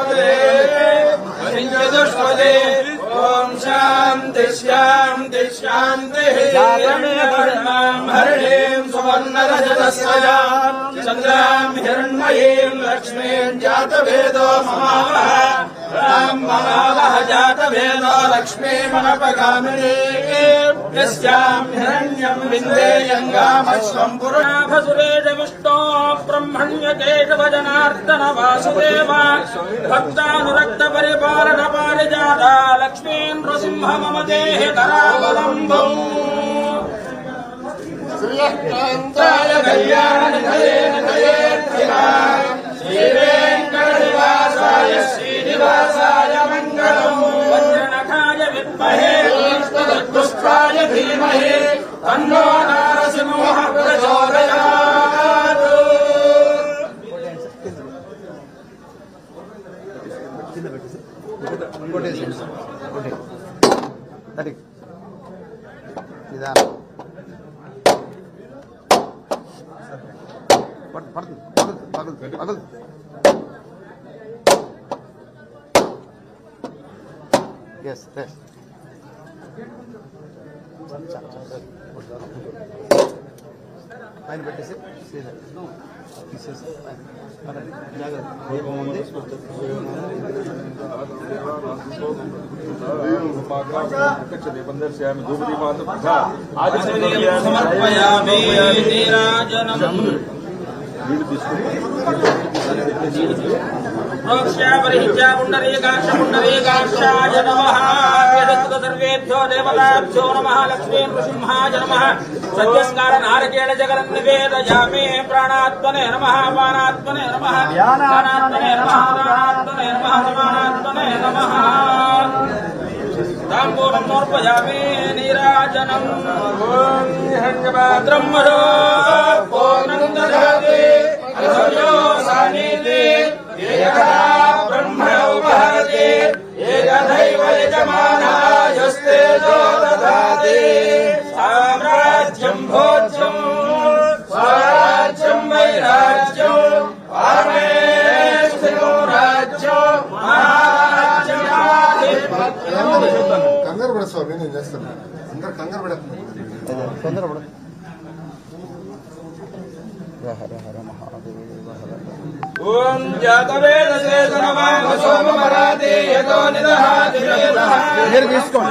చతుష్పదే చతుష్పదే ఓం శాంతి శాంతి శాంతి హరిణీం సువర్ణరజతస్వయా చంద్రాం హిరణ్మయీం లక్ష్మీం జాతవేదో మమావహ రాం మమావహ జాతవేదో లక్ష్మీమనపగామినీ యస్యాం హిరణ్యం విందేయంగామశ్వం పురుషాభసురేష విష్ణో బ్రహ్మణ్యకేశవ జనార్దన వాసుదేవ భక్తానురక్త పరిపాలన పారిజాత లక్ష్మీ నృసింహ మమ దేహి కరావలంబం వజ్రనఖాయ విద్మహే పుష్పాయ ధీమహి తన్నో నారసింహ ప్రచోదయాత్. కింద పెట్టేసి కొట్టేసి కొట్టే తడి నిదానం పడుతుంది పడుతుంది పడుతుంది పడుతుంది ఎస్ ఎస్ పైన పెట్టేసి సీదా తీసేసి పైన. పడండి. జాగ్రత్త దీపం ఉంది సమర్పయామి నీరాజనం యదస్తు సర్వేభ్యో దేవతాభ్యో నమః లక్ష్మీ నృసింహాయ నమః సత్యస్కార నారకేళ జగన్ నివేదయామి ప్రాణాత్మనే నమః పానాత్మనే నమః ధ్యానాత్మనే నమః ప్రాణాత్మనే నమః సమానాత్మనే నమః తాంబూలం సమర్పయామి నీరాజనం. అసర్యో సానీతి ఏకదా బ్రహ్మ ఉపహరతి ఏకదైవ యజమానాయస్తేజో దదాతి సామ్రాజ్యం భోజ్యం స్వరాజ్యం వైరాజ్యం పరమే స్థితో రాజ్యం కంగారు పడ స్వామి నేను చేస్తాను. అందరు కంగారు పడకుండా తొందరపడు ॐ जातवेदसेतनवामसोमपराते यतो निदहाति निदः निर्दिष्टं